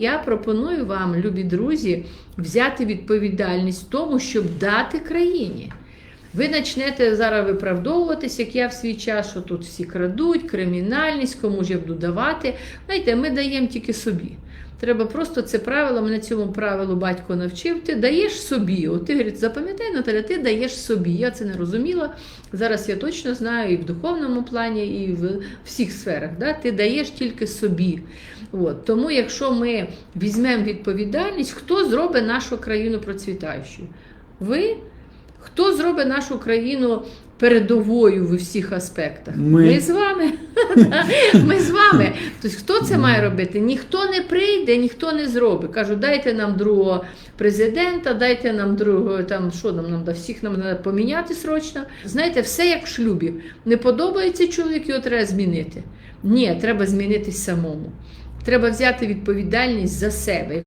Я пропоную вам, любі друзі, взяти відповідальність в тому, щоб дати країні. Ви почнете зараз виправдовуватись, як я в свій час, що тут всі крадуть, кримінальність, кому ж я буду давати. Знаєте, ми даємо тільки собі. Треба просто це правило, мене цьому правилу батько навчив. Ти даєш собі. От ти говорить, запам'ятай, Наталя, ти даєш собі. Я це не розуміла. Зараз я точно знаю і в духовному плані, і в всіх сферах. Да? Ти даєш тільки собі. От. Тому, якщо ми візьмемо відповідальність, хто зробить нашу країну процвітаючою? Ви? Хто зробить нашу країну передовою в усіх аспектах? Ми. з вами. Ми з вами. Тобто, хто це має робити? Ніхто не прийде, ніхто не зробить. Кажу, дайте нам другого президента, дайте нам другого, там що нам нам да, всіх нам треба поміняти срочно. Знаєте, все як в шлюбі. Не подобається чоловік, його треба змінити. Ні, треба змінитись самому. Треба взяти відповідальність за себе.